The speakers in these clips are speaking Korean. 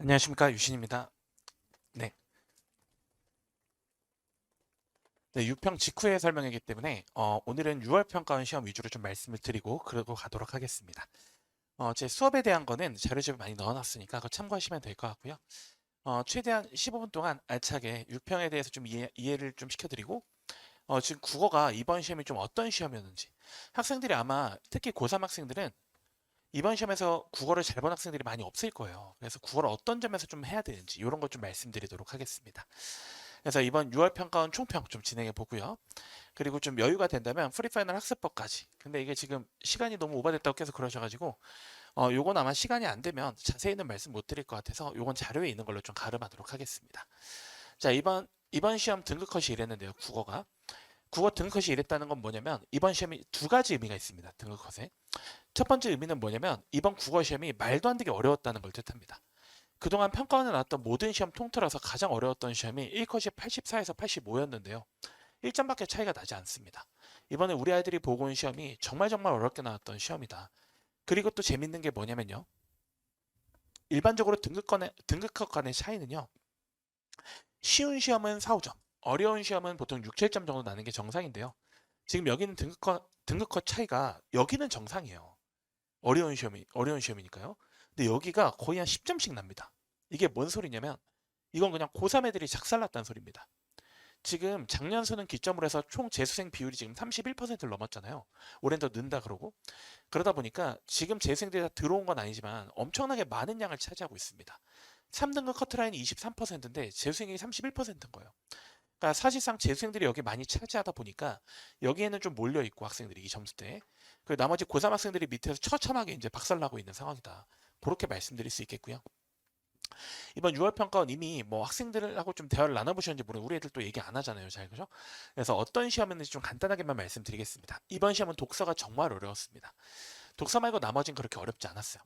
안녕하십니까 유신입니다. 네. 네, 유평 직후에 설명이기 때문에 어, 오늘은 6월 평가원 시험 위주로 좀 말씀을 드리고 그러고 가도록 하겠습니다. 어, 제 수업에 대한 거는 자료집에 많이 넣어놨으니까 그거 참고하시면 될 것 같고요. 어, 최대한 15분 동안 알차게 유평에 대해서 좀 이해, 이해를 좀 시켜드리고 어, 지금 국어가 이번 시험이 좀 어떤 시험이었는지 학생들이 아마 특히 고3 학생들은 이번 시험에서 국어를 잘 본 학생들이 많이 없을 거예요. 그래서 국어를 어떤 점에서 좀 해야 되는지 이런 것 좀 말씀드리도록 하겠습니다. 그래서 이번 6월 평가원 총평 좀 진행해 보고요. 그리고 좀 여유가 된다면 프리파이널 학습법까지. 근데 이게 지금 시간이 너무 오버됐다고 계속 그러셔가지고 어 요건 아마 시간이 안 되면 자세히는 말씀 못 드릴 것 같아서 요건 자료에 있는 걸로 좀 가름하도록 하겠습니다. 자 이번 이번 시험 등급 컷이 이랬는데요. 국어가 국어 등급 컷이 이랬다는 건 뭐냐면 이번 시험이 두 가지 의미가 있습니다. 등급 컷에 첫 번째 의미는 뭐냐면 이번 국어 시험이 말도 안 되게 어려웠다는 걸 뜻합니다. 그동안 평가원에 나왔던 모든 시험 통틀어서 가장 어려웠던 시험이 1컷이 84에서 85였는데요. 1점밖에 차이가 나지 않습니다. 이번에 우리 아이들이 보고 온 시험이 정말 정말 어렵게 나왔던 시험이다. 그리고 또 재밌는 게 뭐냐면요. 일반적으로 등급권의, 등급컷 간의 차이는요. 쉬운 시험은 4, 5점, 어려운 시험은 보통 6, 7점 정도 나는 게 정상인데요. 지금 여기는 등급컷, 등급컷 차이가 여기는 정상이에요. 어려운 시험이 어려운 시험이니까요. 근데 여기가 거의 한 10점씩 납니다. 이게 뭔 소리냐면 이건 그냥 고3 애들이 작살났다는 소리입니다. 지금 작년 수능 기점으로 해서 총 재수생 비율이 지금 31%를 넘었잖아요. 올해는 더 는다 그러고 그러다 보니까 지금 재수생들이 다 들어온 건 아니지만 엄청나게 많은 양을 차지하고 있습니다. 3등급 커트라인이 23%인데 재수생이 31%인 거예요. 그러니까 사실상 재수생들이 여기 많이 차지하다 보니까 여기에는 좀 몰려 있고 학생들이 이 점수대에 그 나머지 고3 학생들이 밑에서 처참하게 이제 박살나고 있는 상황이다. 그렇게 말씀드릴 수 있겠고요. 이번 6월 평가원 이미 뭐 학생들하고 좀 대화를 나눠보셨는지 모르는 우리 애들 또 얘기 안 하잖아요. 잘 그죠? 그래서 어떤 시험이었는지 좀 간단하게만 말씀드리겠습니다. 이번 시험은 독서가 정말 어려웠습니다. 독서 말고 나머진 그렇게 어렵지 않았어요.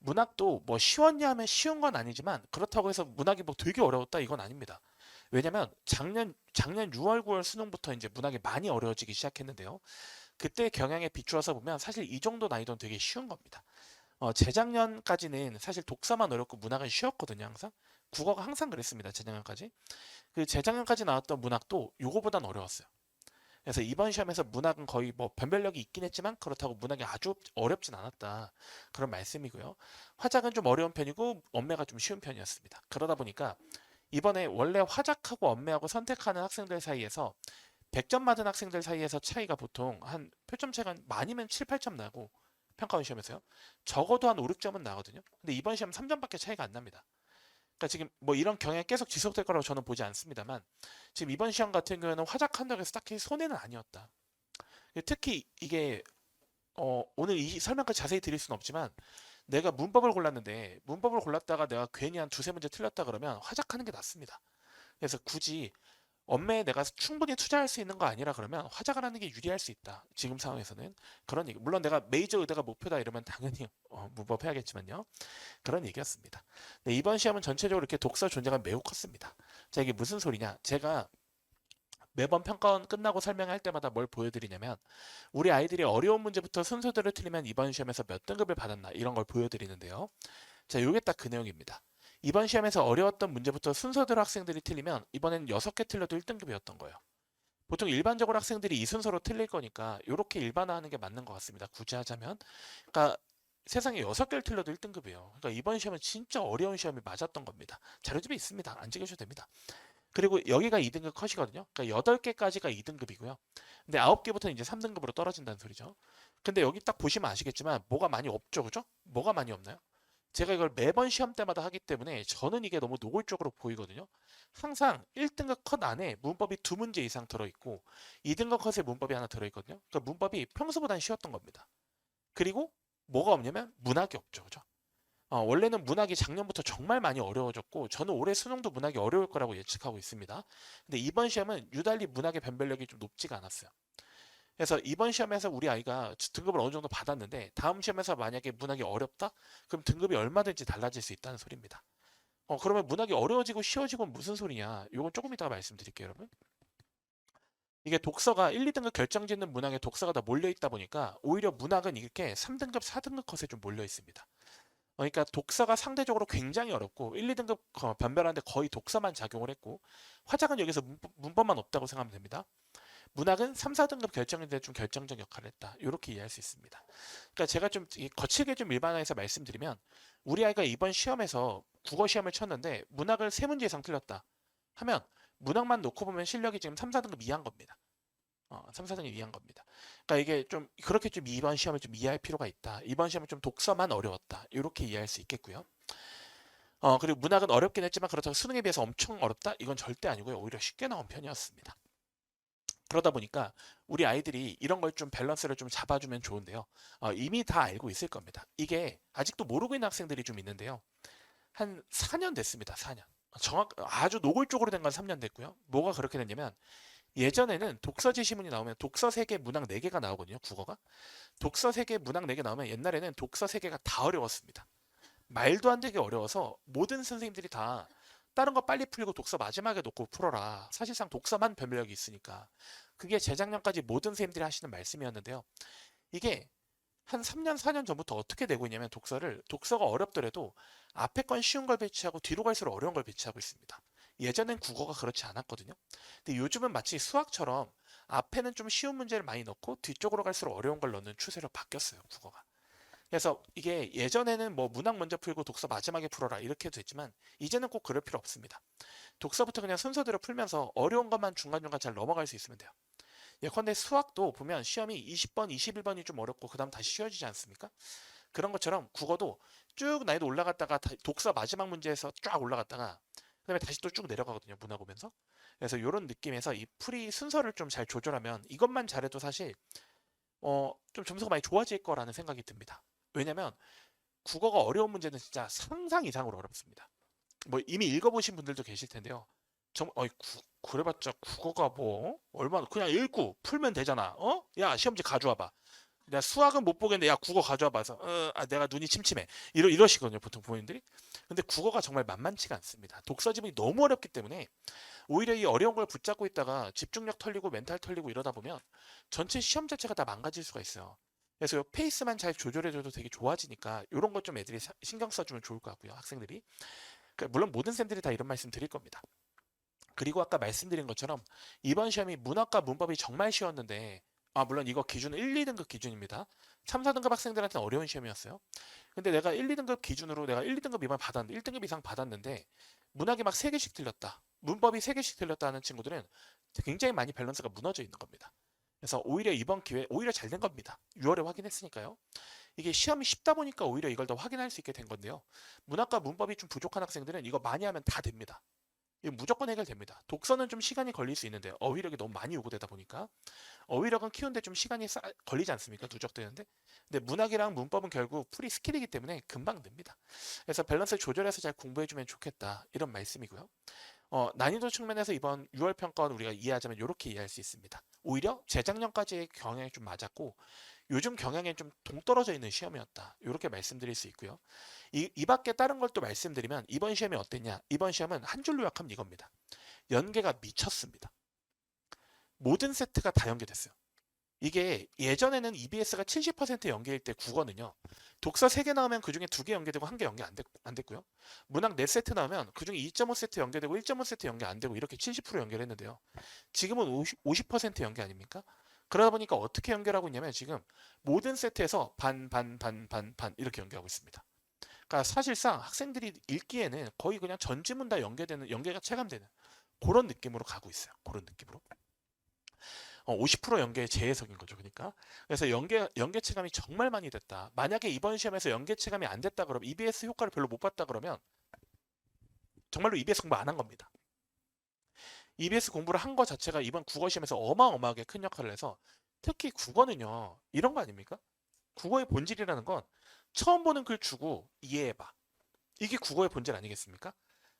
문학도 뭐 쉬웠냐 하면 쉬운 건 아니지만 그렇다고 해서 문학이 뭐 되게 어려웠다 이건 아닙니다. 왜냐면 작년 작년 6월 9월 수능부터 이제 문학이 많이 어려워지기 시작했는데요. 그때 경향에 비추어서 보면 사실 이 정도 난이도는 되게 쉬운 겁니다. 어, 재작년까지는 사실 독서만 어렵고 문학은 쉬웠거든요, 항상. 국어가 항상 그랬습니다, 재작년까지. 그 재작년까지 나왔던 문학도 요거보단 어려웠어요. 그래서 이번 시험에서 문학은 거의 뭐 변별력이 있긴 했지만 그렇다고 문학이 아주 어렵진 않았다. 그런 말씀이고요. 화작은 좀 어려운 편이고 언매가 좀 쉬운 편이었습니다. 그러다 보니까 이번에 원래 화작하고 언매하고 선택하는 학생들 사이에서 100점 맞은 학생들 사이에서 차이가 보통 한 표점 차이가 많이면 7, 8점 나고 평가원 시험에서요. 적어도 한 5, 6점은 나거든요. 근데 이번 시험 3점밖에 차이가 안 납니다. 그러니까 지금 뭐 이런 경향이 계속 지속될 거라고 저는 보지 않습니다만 지금 이번 시험 같은 경우에는 화작한다고 해서 딱히 손해는 아니었다. 특히 이게 어, 오늘 이 설명까지 자세히 드릴 수는 없지만 내가 문법을 골랐는데 문법을 골랐다가 내가 괜히 한 두세 문제 틀렸다 그러면 화작하는 게 낫습니다. 그래서 굳이 엄매에 내가 충분히 투자할 수 있는 거 아니라 그러면 화작을 하는 게 유리할 수 있다. 지금 상황에서는 그런 얘기. 물론 내가 메이저 의대가 목표다 이러면 당연히 어, 문법해야겠지만요. 그런 얘기였습니다. 네, 이번 시험은 전체적으로 이렇게 독서 존재가 매우 컸습니다. 자 이게 무슨 소리냐? 제가 매번 평가원 끝나고 설명할 때마다 뭘 보여드리냐면 우리 아이들이 어려운 문제부터 순서대로 틀리면 이번 시험에서 몇 등급을 받았나 이런 걸 보여드리는데요. 자, 이게 딱 그 내용입니다. 이번 시험에서 어려웠던 문제부터 순서대로 학생들이 틀리면 이번엔 6개 틀려도 1등급이었던 거예요. 보통 일반적으로 학생들이 이 순서로 틀릴 거니까 이렇게 일반화하는 게 맞는 것 같습니다. 굳이 하자면. 그러니까 세상에 6개를 틀려도 1등급이에요. 그러니까 이번 시험은 진짜 어려운 시험이 맞았던 겁니다. 자료집에 있습니다. 안 찍으셔도 됩니다. 그리고 여기가 2등급 컷이거든요. 그러니까 8개까지가 2등급이고요. 근데 9개부터는 이제 3등급으로 떨어진다는 소리죠. 근데 여기 딱 보시면 아시겠지만 뭐가 많이 없죠. 그죠? 뭐가 많이 없나요? 제가 이걸 매번 시험 때마다 하기 때문에 저는 이게 너무 노골적으로 보이거든요. 항상 1등급 컷 안에 문법이 두 문제 이상 들어있고 2등급 컷에 문법이 하나 들어있거든요. 그러니까 문법이 평소보다는 쉬웠던 겁니다. 그리고 뭐가 없냐면 문학이 없죠. 그죠? 어, 원래는 문학이 작년부터 정말 많이 어려워졌고 저는 올해 수능도 문학이 어려울 거라고 예측하고 있습니다. 근데 이번 시험은 유달리 문학의 변별력이 좀 높지가 않았어요. 그래서 이번 시험에서 우리 아이가 등급을 어느 정도 받았는데 다음 시험에서 만약에 문학이 어렵다? 그럼 등급이 얼마든지 달라질 수 있다는 소리입니다. 어, 그러면 문학이 어려워지고 쉬워지고 무슨 소리냐? 이건 조금 이따가 말씀드릴게요, 여러분. 이게 독서가 1, 2등급 결정짓는 문학에 독서가 다 몰려 있다 보니까 오히려 문학은 이렇게 3등급, 4등급 컷에 좀 몰려 있습니다. 그러니까 독서가 상대적으로 굉장히 어렵고 1, 2등급 변별하는데 거의 독서만 작용을 했고 화작은 여기서 문법, 문법만 없다고 생각하면 됩니다. 문학은 3, 4등급 결정인데 좀 결정적 역할을 했다. 이렇게 이해할 수 있습니다. 그러니까 제가 좀 이- 거칠게 좀 일반화해서 말씀드리면 우리 아이가 이번 시험에서 국어 시험을 쳤는데 문학을 세 문제 이상 틀렸다 하면 문학만 놓고 보면 실력이 지금 3, 4등급 이한 겁니다. 어, 3, 4등급 이한 겁니다. 그러니까 이게 좀 그렇게 좀 이번 시험을 좀 이해할 필요가 있다. 이번 시험은 좀 독서만 어려웠다. 이렇게 이해할 수 있겠고요. 어, 그리고 문학은 어렵긴 했지만 그렇다고 수능에 비해서 엄청 어렵다? 이건 절대 아니고요. 오히려 쉽게 나온 편이었습니다. 그러다 보니까 우리 아이들이 이런 걸 좀 밸런스를 좀 잡아주면 좋은데요. 어, 이미 다 알고 있을 겁니다. 이게 아직도 모르고 있는 학생들이 좀 있는데요. 한 4년 됐습니다. 4년. 정확 아주 노골적으로 된 건 3년 됐고요. 뭐가 그렇게 됐냐면 예전에는 독서 지시문이 나오면 독서 3개, 문학 4개가 나오거든요. 국어가. 독서 3개, 문학 4개 나오면 옛날에는 독서 3개가 다 어려웠습니다. 말도 안 되게 어려워서 모든 선생님들이 다 다른 거 빨리 풀고 독서 마지막에 놓고 풀어라. 사실상 독서만 변별력이 있으니까. 그게 재작년까지 모든 선생님들이 하시는 말씀이었는데요. 이게 한 3년, 4년 전부터 어떻게 되고 있냐면 독서를 독서가 어렵더라도 앞에 건 쉬운 걸 배치하고 뒤로 갈수록 어려운 걸 배치하고 있습니다. 예전엔 국어가 그렇지 않았거든요. 근데 요즘은 마치 수학처럼 앞에는 좀 쉬운 문제를 많이 넣고 뒤쪽으로 갈수록 어려운 걸 넣는 추세로 바뀌었어요, 국어가. 그래서 이게 예전에는 뭐 문학 먼저 풀고 독서 마지막에 풀어라 이렇게 됐지만 이제는 꼭 그럴 필요 없습니다. 독서부터 그냥 순서대로 풀면서 어려운 것만 중간중간 잘 넘어갈 수 있으면 돼요. 예컨대 수학도 보면 시험이 20번, 21번이 좀 어렵고 그 다음 다시 쉬워지지 않습니까? 그런 것처럼 국어도 쭉 난이도 올라갔다가 다- 독서 마지막 문제에서 쫙 올라갔다가 그 다음에 다시 또 쭉 내려가거든요. 문학 오면서. 그래서 이런 느낌에서 이 풀이 순서를 좀 잘 조절하면 이것만 잘해도 사실 어, 좀 점수가 많이 좋아질 거라는 생각이 듭니다. 왜냐면 국어가 어려운 문제는 진짜 상상 이상으로 어렵습니다. 뭐 이미 읽어보신 분들도 계실 텐데요. 정, 어이, 구, 그래봤자 국어가 뭐 얼마나 그냥 읽고 풀면 되잖아. 어? 야 시험지 가져와봐. 내가 수학은 못 보겠는데 야 국어 가져와봐. 해서 어, 아, 내가 눈이 침침해. 이러 이러시거든요 보통 부모님들이. 근데 국어가 정말 만만치가 않습니다. 독서 지문이 너무 어렵기 때문에 오히려 이 어려운 걸 붙잡고 있다가 집중력 털리고 멘탈 털리고 이러다 보면 전체 시험 자체가 다 망가질 수가 있어요. 그래서 요 페이스만 잘 조절해줘도 되게 좋아지니까 이런 것 좀 애들이 사- 신경 써주면 좋을 것 같고요 학생들이 그러니까 물론 모든 쌤들이 다 이런 말씀 드릴 겁니다 그리고 아까 말씀드린 것처럼 이번 시험이 문학과 문법이 정말 쉬웠는데 아 물론 이거 기준은 1, 2등급 기준입니다 3, 4등급 학생들한테는 어려운 시험이었어요 근데 내가 1, 2등급 기준으로 내가 1, 2등급 이만 받았는데 1등급 이상 받았는데 문학이 막 3개씩 틀렸다 문법이 3개씩 틀렸다 하는 친구들은 굉장히 많이 밸런스가 무너져 있는 겁니다 그래서 오히려 이번 기회 오히려 잘 된 겁니다. 6월에 확인했으니까요. 이게 시험이 쉽다 보니까 오히려 이걸 더 확인할 수 있게 된 건데요. 문학과 문법이 좀 부족한 학생들은 이거 많이 하면 다 됩니다. 무조건 해결됩니다. 독서는 좀 시간이 걸릴 수 있는데 어휘력이 너무 많이 요구되다 보니까 어휘력은 키우는데 좀 시간이 쌓- 걸리지 않습니까? 누적되는데. 근데 문학이랑 문법은 결국 풀이 스킬이기 때문에 금방 됩니다. 그래서 밸런스 조절해서 잘 공부해주면 좋겠다 이런 말씀이고요. 어, 난이도 측면에서 이번 6월 평가원 우리가 이해하자면 이렇게 이해할 수 있습니다. 오히려 재작년까지의 경향이 좀 맞았고 요즘 경향에 좀 동떨어져 있는 시험이었다. 이렇게 말씀드릴 수 있고요. 이, 이 밖에 다른 걸 또 말씀드리면 이번 시험이 어땠냐? 이번 시험은 한 줄로 요약하면 이겁니다. 연계가 미쳤습니다. 모든 세트가 다 연계됐어요. 이게 예전에는 EBS가 70% 연계일 때 국어는요. 독서 3개 나오면 그중에 2개 연계되고 1개 연계 안, 됐, 안 됐고요. 문학 4세트 나오면 그중에 2.5세트 연계되고 1.5세트 연계 안 되고 이렇게 70% 연결했는데요. 지금은 50, 50% 연계 아닙니까? 그러다 보니까 어떻게 연결하고 있냐면 지금 모든 세트에서 반, 반, 반, 반, 반 이렇게 연계하고 있습니다. 그러니까 사실상 학생들이 읽기에는 거의 그냥 전지문 다 연계되는, 연계가 체감되는 그런 느낌으로 가고 있어요. 그런 느낌으로. 어, 50% 연계 재해석인 거죠. 그러니까. 그래서 연계, 연계 체감이 정말 많이 됐다. 만약에 이번 시험에서 연계 체감이 안 됐다 그러면 EBS 효과를 별로 못 봤다 그러면 정말로 EBS 공부 안 한 겁니다. EBS 공부를 한 거 자체가 이번 국어 시험에서 어마어마하게 큰 역할을 해서 특히 국어는요. 이런 거 아닙니까? 국어의 본질이라는 건 처음 보는 글 주고 이해해봐. 이게 국어의 본질 아니겠습니까?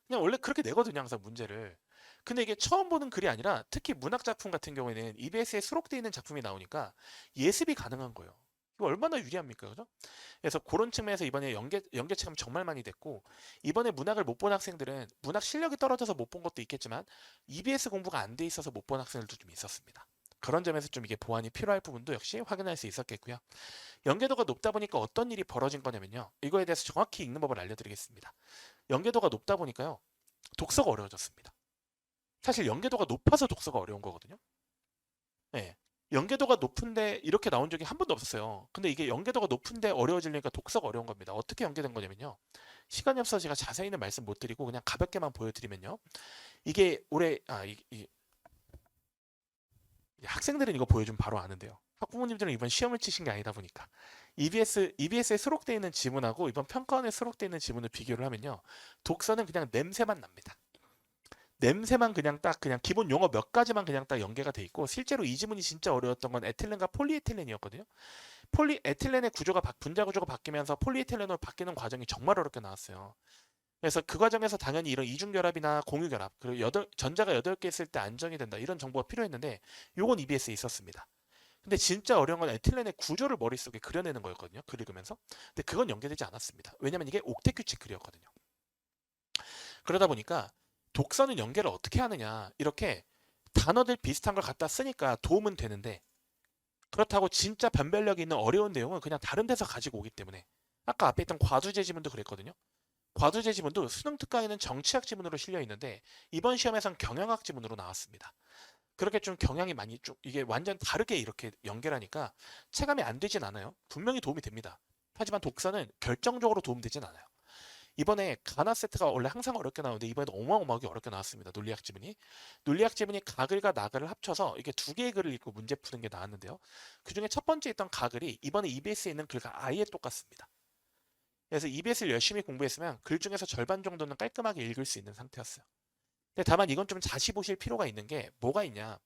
그냥 원래 그렇게 내거든요. 항상 문제를. 근데 이게 처음 보는 글이 아니라 특히 문학 작품 같은 경우에는 EBS에 수록되어 있는 작품이 나오니까 예습이 가능한 거예요. 이거 얼마나 유리합니까? 그죠? 그래서 그런 측면에서 이번에 연계, 연계 체감 정말 많이 됐고 이번에 문학을 못 본 학생들은 문학 실력이 떨어져서 못 본 것도 있겠지만 EBS 공부가 안 돼 있어서 못 본 학생들도 좀 있었습니다. 그런 점에서 좀 이게 보완이 필요할 부분도 역시 확인할 수 있었겠고요. 연계도가 높다 보니까 어떤 일이 벌어진 거냐면요. 이거에 대해서 정확히 읽는 법을 알려드리겠습니다. 연계도가 높다 보니까요. 독서가 어려워졌습니다. 사실 연계도가 높아서 독서가 어려운 거거든요. 네. 연계도가 높은데 이렇게 나온 적이 한 번도 없었어요. 근데 이게 연계도가 높은데 어려워지려니까 독서가 어려운 겁니다. 어떻게 연계된 거냐면요. 시간이 없어서 제가 자세히는 말씀 못 드리고 그냥 가볍게만 보여드리면요. 이게 올해 아 이, 이 학생들은 이거 보여주면 바로 아는데요. 학부모님들은 이번 시험을 치신 게 아니다 보니까 EBS EBS에 수록되어 있는 지문하고 이번 평가원에 수록되어 있는 지문을 비교를 하면요. 독서는 그냥 냄새만 납니다. 냄새만 그냥 딱 그냥 기본 용어 몇 가지만 그냥 딱 연계가 돼 있고 실제로 이 지문이 진짜 어려웠던 건 에틸렌과 폴리에틸렌이었거든요. 폴리에틸렌의 구조가 바- 분자 구조가 바뀌면서 폴리에틸렌으로 바뀌는 과정이 정말 어렵게 나왔어요. 그래서 그 과정에서 당연히 이런 이중결합이나 공유결합 그리고 여덟, 전자가 8개 있을 때 안정이 된다 이런 정보가 필요했는데 요건 EBS에 있었습니다. 근데 진짜 어려운 건 에틸렌의 구조를 머릿속에 그려내는 거였거든요. 글 읽으면서. 근데 그건 연계되지 않았습니다. 왜냐면 이게 옥텟 규칙 글이었거든요. 그러다 보니까 독서는 연계를 어떻게 하느냐 이렇게 단어들 비슷한 걸 갖다 쓰니까 도움은 되는데 그렇다고 진짜 변별력이 있는 어려운 내용은 그냥 다른 데서 가지고 오기 때문에 아까 앞에 있던 과두제 지문도 그랬거든요. 과두제 지문도 수능 특강에는 정치학 지문으로 실려 있는데 이번 시험에선 경영학 지문으로 나왔습니다. 그렇게 좀 경향이 많이 좀 이게 완전 다르게 이렇게 연결하니까 체감이 안 되진 않아요. 분명히 도움이 됩니다. 하지만 독서는 결정적으로 도움되진 않아요. 이번에 가나 세트가 원래 항상 어렵게 나오는데 이번에도 어마어마하게 어렵게 나왔습니다. 논리학 지문이. 논리학 지문이 가글과 나글을 합쳐서 이게 두 개의 글을 읽고 문제 푸는 게 나왔는데요. 그 중에 첫 번째 있던 가글이 이번에 EBS에 있는 글과 아예 똑같습니다. 그래서 EBS를 열심히 공부했으면 글 중에서 절반 정도는 깔끔하게 읽을 수 있는 상태였어요. 근데 다만 이건 좀 다시 보실 필요가 있는 게 뭐가 있냐?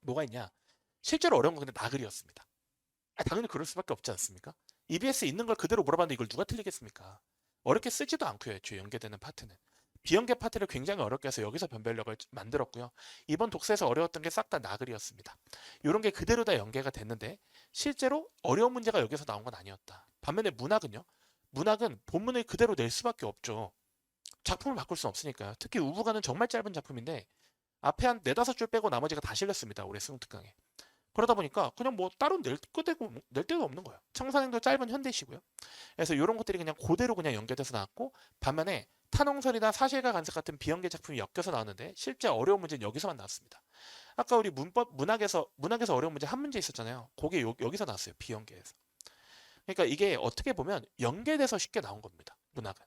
뭐가 있냐? 실제로 어려운 건 근데 나글이었습니다. 아, 당연히 그럴 수밖에 없지 않습니까? EBS에 있는 걸 그대로 물어봤는데 이걸 누가 틀리겠습니까? 어렵게 쓰지도 않고요. 애초에 연계되는 파트는. 비연계 파트를 굉장히 어렵게 해서 여기서 변별력을 만들었고요. 이번 독서에서 어려웠던 게 싹 다 나글이었습니다. 이런 게 그대로 다 연계가 됐는데 실제로 어려운 문제가 여기서 나온 건 아니었다. 반면에 문학은요. 문학은 본문을 그대로 낼 수밖에 없죠. 작품을 바꿀 수 없으니까요. 특히 우부가는 정말 짧은 작품인데 앞에 한 네다섯 줄 빼고 나머지가 다 실렸습니다. 올해 수능 특강에. 그러다 보니까 그냥 뭐 따로 낼 끄대고 낼 데도 없는 거예요. 청산행도 짧은 현대시고요. 그래서 이런 것들이 그냥 그대로 그냥 연계돼서 나왔고 반면에 탄홍설이나 사실과 간섭 같은 비연계 작품이 엮여서 나왔는데 실제 어려운 문제는 여기서만 나왔습니다. 아까 우리 문법 문학에서 문학에서 어려운 문제 한 문제 있었잖아요. 그게 요- 여기서 나왔어요. 비연계에서. 그러니까 이게 어떻게 보면 연계돼서 쉽게 나온 겁니다. 문학은.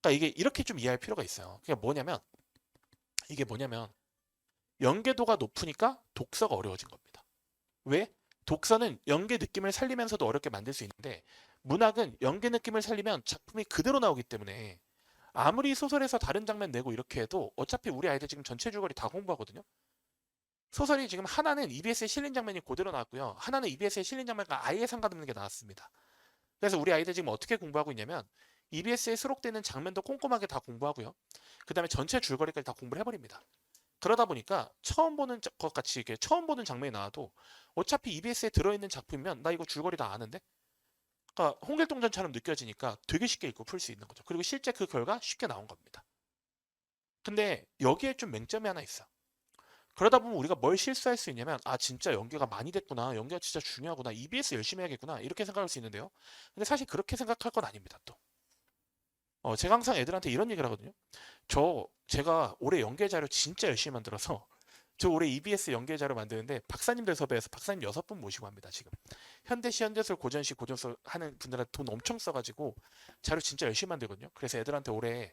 그러니까 이게 이렇게 좀 이해할 필요가 있어요. 그게 뭐냐면 이게 뭐냐면 연계도가 높으니까 독서가 어려워진 겁니다. 왜? 독서는 연계 느낌을 살리면서도 어렵게 만들 수 있는데 문학은 연계 느낌을 살리면 작품이 그대로 나오기 때문에 아무리 소설에서 다른 장면 내고 이렇게 해도 어차피 우리 아이들 지금 전체 줄거리 다 공부하거든요. 소설이 지금 하나는 EBS에 실린 장면이 그대로 나왔고요. 하나는 EBS에 실린 장면과 아예 상관없는 게 나왔습니다. 그래서 우리 아이들 지금 어떻게 공부하고 있냐면 EBS에 수록되는 장면도 꼼꼼하게 다 공부하고요. 그 다음에 전체 줄거리까지 다 공부를 해버립니다. 그러다 보니까 처음 보는 자- 것 같이 이렇게 처음 보는 장면이 나와도 어차피 EBS에 들어있는 작품이면 나 이거 줄거리 다 아는데? 그러니까 홍길동전처럼 느껴지니까 되게 쉽게 읽고 풀 수 있는 거죠. 그리고 실제 그 결과 쉽게 나온 겁니다. 근데 여기에 좀 맹점이 하나 있어. 그러다 보면 우리가 뭘 실수할 수 있냐면 아 진짜 연계가 많이 됐구나. 연계가 진짜 중요하구나. EBS 열심히 해야겠구나. 이렇게 생각할 수 있는데요. 근데 사실 그렇게 생각할 건 아닙니다. 또. 어, 제가 항상 애들한테 이런 얘기를 하거든요. 저 제가 올해 연계 자료 진짜 열심히 만들어서 저 올해 EBS 연계 자료 만드는데 박사님들 섭외해서 박사님 여섯 분 모시고 합니다. 지금 현대시, 현대술, 고전시, 고전서 하는 분들한테 돈 엄청 써가지고 자료 진짜 열심히 만들거든요. 그래서 애들한테 올해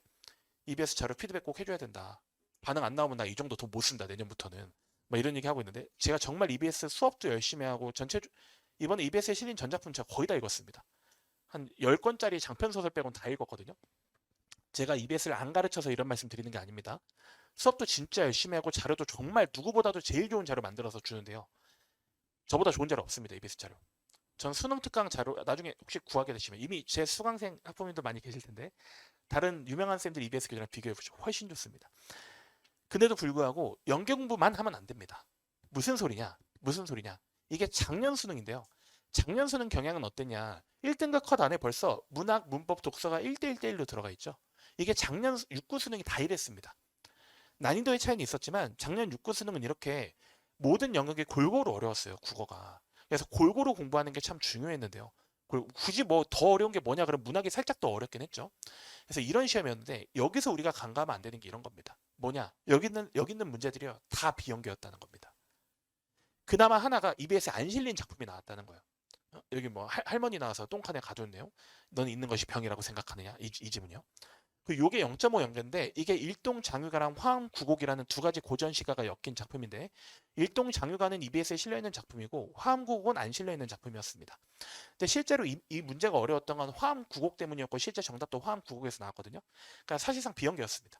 EBS 자료 피드백 꼭 해줘야 된다. 반응 안 나오면 나 이 정도 돈 못 쓴다 내년부터는 뭐 이런 얘기 하고 있는데 제가 정말 EBS 수업도 열심히 하고 전체 주- 이번에 EBS에 실린 전작품 제가 거의 다 읽었습니다. 한 10권짜리 장편 소설 빼곤 다 읽었거든요. 제가 EBS를 안 가르쳐서 이런 말씀 드리는 게 아닙니다. 수업도 진짜 열심히 하고 자료도 정말 누구보다도 제일 좋은 자료 만들어서 주는데요. 저보다 좋은 자료 없습니다. EBS 자료. 전 수능 특강 자료 나중에 혹시 구하게 되시면 이미 제 수강생 학부모님들 많이 계실 텐데 다른 유명한 쌤들 EBS 교재랑 비교해 보시면 훨씬 좋습니다. 근데도 불구하고 연계 공부만 하면 안 됩니다. 무슨 소리냐? 무슨 소리냐? 이게 작년 수능인데요. 작년 수능 경향은 어땠냐? 1등급 컷 안에 벌써 문학, 문법, 독서가 1대1대1로 들어가 있죠. 이게 작년 6구 수능이 다 이랬습니다. 난이도의 차이는 있었지만 작년 6구 수능은 이렇게 모든 영역이 골고루 어려웠어요. 국어가. 그래서 골고루 공부하는 게 참 중요했는데요. 그리고 굳이 뭐 더 어려운 게 뭐냐 그러면 문학이 살짝 더 어렵긴 했죠. 그래서 이런 시험이었는데 여기서 우리가 간과하면 안 되는 게 이런 겁니다. 뭐냐? 여기 있는 여기 있는 문제들이요. 다 비연계였다는 겁니다. 그나마 하나가 EBS에 안 실린 작품이 나왔다는 거예요. 어? 여기 뭐 할, 할머니 나와서 똥칸에 내용. 넌 있는 것이 병이라고 생각하느냐? 이, 이 지문이요. 그 요게 0.5 연계인데 이게 일동 장유가랑 화음 구곡이라는 두 가지 고전 시가가 엮인 작품인데 일동 장유가는 EBS에 실려 있는 작품이고 화음 구곡은 안 실려 있는 작품이었습니다. 근데 실제로 이, 이 문제가 어려웠던 건 화음 구곡 때문이었고 실제 정답도 화음 구곡에서 나왔거든요. 그러니까 사실상 비연계였습니다.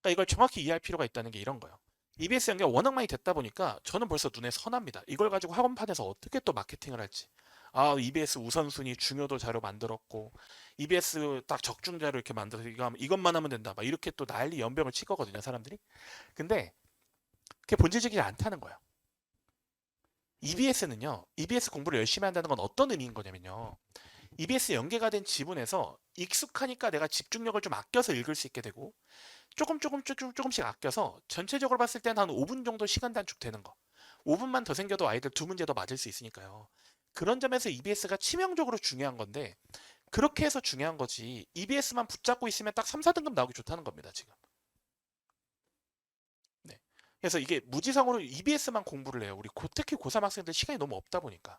그러니까 이걸 정확히 이해할 필요가 있다는 게 이런 거예요. EBS 연계가 워낙 많이 됐다 보니까 저는 벌써 눈에 선합니다. 이걸 가지고 학원판에서 어떻게 또 마케팅을 할지. 아, EBS 우선순위 중요도 자료 만들었고, EBS 딱 적중 자료 이렇게 만들어서 이것만 하면 된다. 막 이렇게 또 난리 연병을 칠 거거든요, 사람들이. 근데 그게 본질적이지 않다는 거예요. EBS는요, EBS 공부를 열심히 한다는 건 어떤 의미인 거냐면요. EBS 연계가 된 지문에서 익숙하니까 내가 집중력을 좀 아껴서 읽을 수 있게 되고, 조금 조금 조금 조금씩 아껴서 전체적으로 봤을 때는 한 5분 정도 시간 단축 되는 거. 5분만 더 생겨도 아이들 두 문제 더 맞을 수 있으니까요. 그런 점에서 EBS가 치명적으로 중요한 건데 그렇게 해서 중요한 거지 EBS만 붙잡고 있으면 딱 3, 4등급 나오기 좋다는 겁니다 지금 네. 그래서 이게 무지성으로 EBS만 공부를 해요 우리 고, 특히 고3 학생들 시간이 너무 없다 보니까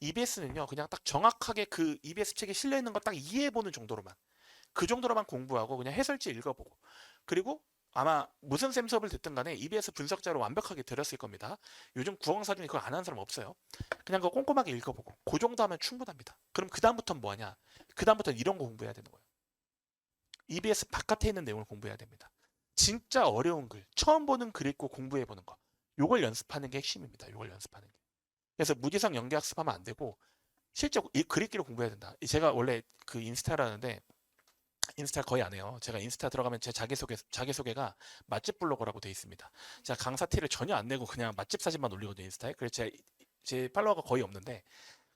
EBS는요 그냥 딱 정확하게 그 EBS 책에 실려 있는 거 딱 이해해보는 정도로만 그 정도로만 공부하고 그냥 해설지 읽어보고 그리고 아마 무슨 쌤 수업을 듣든 간에 EBS 분석자로 완벽하게 들었을 겁니다. 요즘 구멍사 중에 그걸 안 하는 사람 없어요. 그냥 그거 꼼꼼하게 읽어보고 그 정도 하면 충분합니다. 그럼 그 다음부터는 뭐하냐? 그 다음부터는 이런 거 공부해야 되는 거예요. EBS 바깥에 있는 내용을 공부해야 됩니다. 진짜 어려운 글, 처음 보는 글 읽고 공부해보는 거. 요걸 연습하는 게 핵심입니다. 요걸 연습하는 게. 그래서 무지성 연계학습하면 안 되고 실제 이글 읽기로 공부해야 된다. 제가 원래 그 인스타라는데 인스타 거의 안 해요. 제가 인스타 들어가면 제 자기소개, 자기소개가 맛집 블로거라고 돼 있습니다. 제가 강사 티를 전혀 안 내고 그냥 맛집 사진만 올리거든요, 인스타에. 그래서 제, 제 팔로워가 거의 없는데,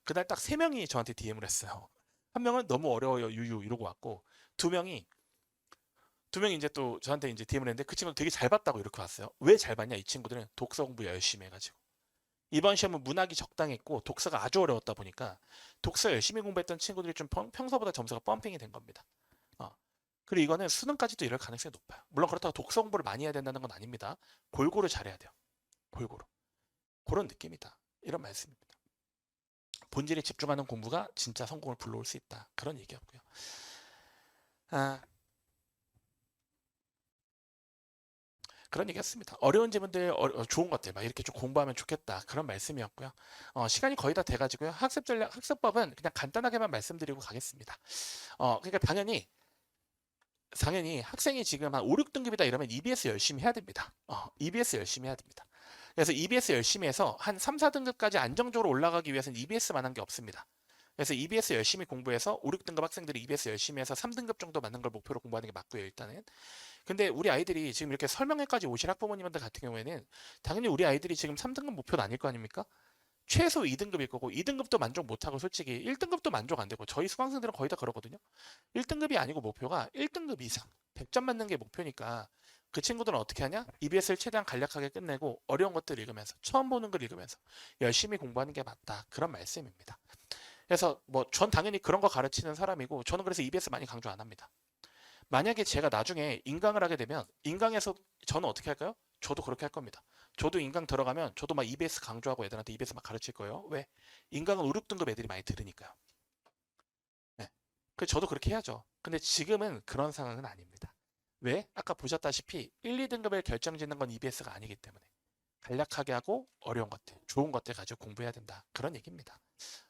그날 딱 세 명이 저한테 DM을 했어요. 한 명은 너무 어려워요, 유유, 이러고 왔고, 두 명이, 두 명이 이제 또 저한테 이제 DM을 했는데, 그 친구는 되게 잘 봤다고 이렇게 왔어요. 왜 잘 봤냐? 이 친구들은 독서 공부 열심히 해가지고. 이번 시험은 문학이 적당했고, 독서가 아주 어려웠다 보니까, 독서 열심히 공부했던 친구들이 좀 평- 평소보다 점수가 펌핑이 된 겁니다. 어. 그리고 이거는 수능까지도 이럴 가능성이 높아요. 물론 그렇다고 독서 공부를 많이 해야 된다는 건 아닙니다. 골고루 잘해야 돼요. 골고루. 그런 느낌이다. 이런 말씀입니다. 본질에 집중하는 공부가 진짜 성공을 불러올 수 있다. 그런 얘기였고요. 아, 그런 얘기였습니다. 어려운 질문들, 어, 어, 좋은 것들, 막 이렇게 좀 공부하면 좋겠다. 그런 말씀이었고요. 어, 시간이 거의 다 돼가지고요. 학습 전략, 학습법은 그냥 간단하게만 말씀드리고 가겠습니다. 어, 그러니까 당연히 당연히 학생이 지금 한 5, 6등급이다 이러면 EBS 열심히 해야 됩니다. 어, EBS 열심히 해야 됩니다. 그래서 EBS 열심히 해서 한 3, 4등급까지 안정적으로 올라가기 위해서는 EBS만 한 게 없습니다. 그래서 EBS 열심히 공부해서 5, 6등급 학생들이 EBS 열심히 해서 3등급 정도 맞는 걸 목표로 공부하는 게 맞고요, 일단은. 근데 우리 아이들이 지금 이렇게 설명회까지 오실 학부모님들 같은 경우에는 당연히 우리 아이들이 지금 3등급 목표는 아닐 거 아닙니까? 최소 2등급일 거고 2등급도 만족 못하고 솔직히 1등급도 만족 안 되고 저희 수강생들은 거의 다 그러거든요. 1등급이 아니고 목표가 1등급 이상 100점 맞는 게 목표니까 그 친구들은 어떻게 하냐? EBS를 최대한 간략하게 끝내고 어려운 것들 읽으면서 처음 보는 걸 읽으면서 열심히 공부하는 게 맞다. 그런 말씀입니다. 그래서 뭐 전 당연히 그런 거 가르치는 사람이고 저는 그래서 EBS 많이 강조 안 합니다. 만약에 제가 나중에 인강을 하게 되면 인강에서 저는 어떻게 할까요? 저도 그렇게 할 겁니다. 저도 인강 들어가면 저도 막 EBS 강조하고 애들한테 EBS 막 가르칠 거예요. 왜? 인강은 5, 6등급 애들이 많이 들으니까요. 네. 그 저도 그렇게 해야죠. 근데 지금은 그런 상황은 아닙니다. 왜? 아까 보셨다시피 1, 2등급을 결정짓는 건 EBS가 아니기 때문에 간략하게 하고 어려운 것들, 좋은 것들 가지고 공부해야 된다. 그런 얘기입니다.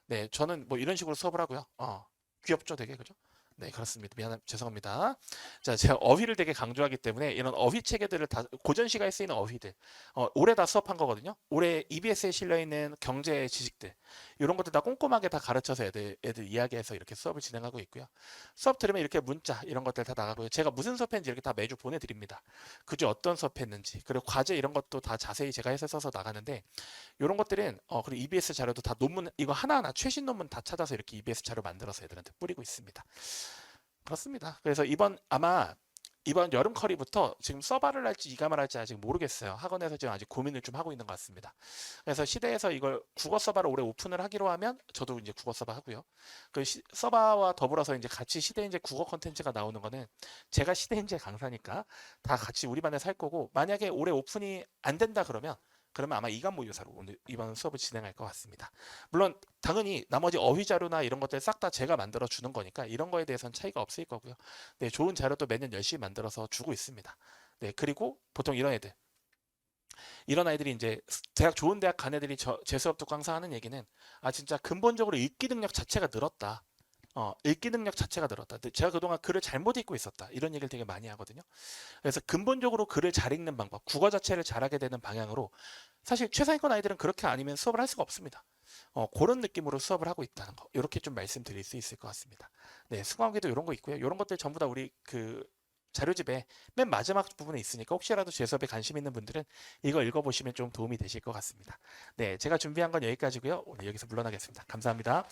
네, 저는 뭐 이런 식으로 수업을 하고요. 어, 귀엽죠, 되게 그죠? 네, 그렇습니다. 미안, 죄송합니다. 자, 제가 어휘를 되게 강조하기 때문에 이런 어휘 체계들을 다 고전 시가에 쓰이는 어휘들, 어, 올해 다 수업한 거거든요. 올해 EBS에 실려 있는 경제 지식들 이런 것들 다 꼼꼼하게 다 가르쳐서 애들 애들 이야기해서 이렇게 수업을 진행하고 있고요. 수업 들으면 이렇게 문자 이런 것들 다 나가고요. 제가 무슨 수업했는지 이렇게 다 매주 보내드립니다. 그중 어떤 수업했는지 그리고 과제 이런 것도 다 자세히 제가 해서 써서 나가는데 이런 것들은 어 그리고 EBS 자료도 다 논문 이거 하나하나 최신 논문 다 찾아서 이렇게 EBS 자료 만들어서 애들한테 뿌리고 있습니다. 그렇습니다. 그래서 이번 아마 이번 여름 커리부터 지금 서바를 할지 이감을 할지 아직 모르겠어요. 학원에서 지금 아직 고민을 좀 하고 있는 것 같습니다. 그래서 시대에서 이걸 국어 서바를 올해 오픈을 하기로 하면 저도 이제 국어 서바 하고요. 그 시- 서바와 더불어서 이제 같이 시대인재 국어 컨텐츠가 나오는 거는 제가 시대인재 강사니까 다 같이 우리 반에서 할 거고 만약에 올해 오픈이 안 된다 그러면 그러면 아마 이간 모의고사로 오늘 이번 수업을 진행할 것 같습니다. 물론 당연히 나머지 어휘 자료나 이런 것들 싹 다 제가 만들어 주는 거니까 이런 거에 대해서는 차이가 없을 거고요. 네, 좋은 자료도 매년 열심히 만들어서 주고 있습니다. 네, 그리고 보통 이런 애들 이런 아이들이 이제 대학 좋은 대학 간 애들이 저, 제 수업 듣고 항상 하는 얘기는 아 진짜 근본적으로 읽기 능력 자체가 늘었다. 어, 읽기 능력 자체가 늘었다. 제가 그동안 글을 잘못 읽고 있었다. 이런 얘기를 되게 많이 하거든요. 그래서 근본적으로 글을 잘 읽는 방법, 국어 자체를 잘하게 되는 방향으로 사실 최상위권 아이들은 그렇게 아니면 수업을 할 수가 없습니다. 어, 그런 느낌으로 수업을 하고 있다는 거. 이렇게 좀 말씀드릴 수 있을 것 같습니다. 네, 수강하기도 이런 거 있고요. 이런 것들 전부 다 우리 그 자료집에 맨 마지막 부분에 있으니까 혹시라도 제 수업에 관심 있는 분들은 이거 읽어보시면 좀 도움이 되실 것 같습니다. 네, 제가 준비한 건 여기까지고요. 오늘 여기서 물러나겠습니다. 감사합니다.